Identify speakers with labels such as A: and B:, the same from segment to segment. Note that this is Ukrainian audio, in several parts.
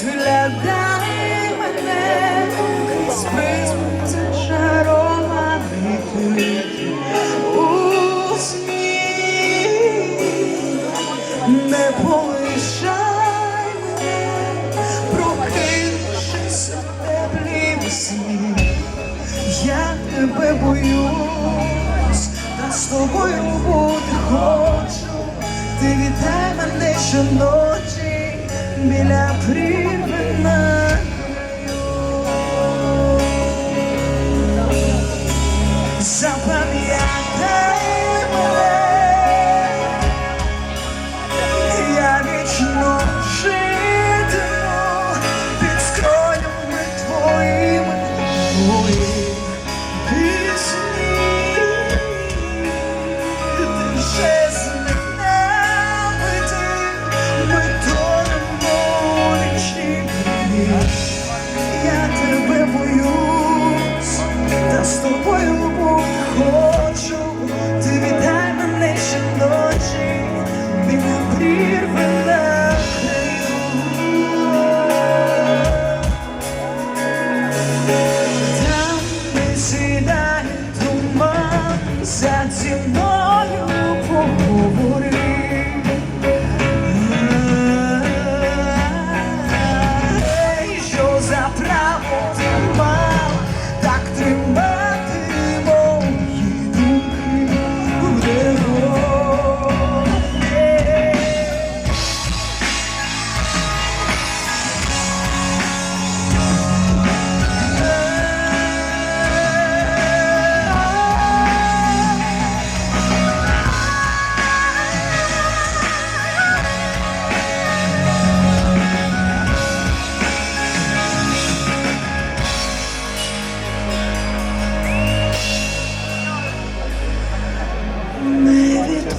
A: Зглядай мене, крізь призму зачарований ти усміх, не полишай мене, прокинувшись в теплім сні. Я тебе боюсь, та з тобою бути хочу, ти вітай мене щоночі. bile privinler поряд зі мною поговори. Що за право за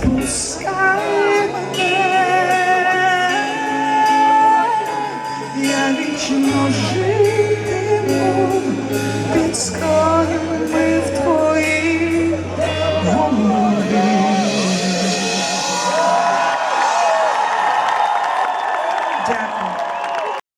A: Jesus.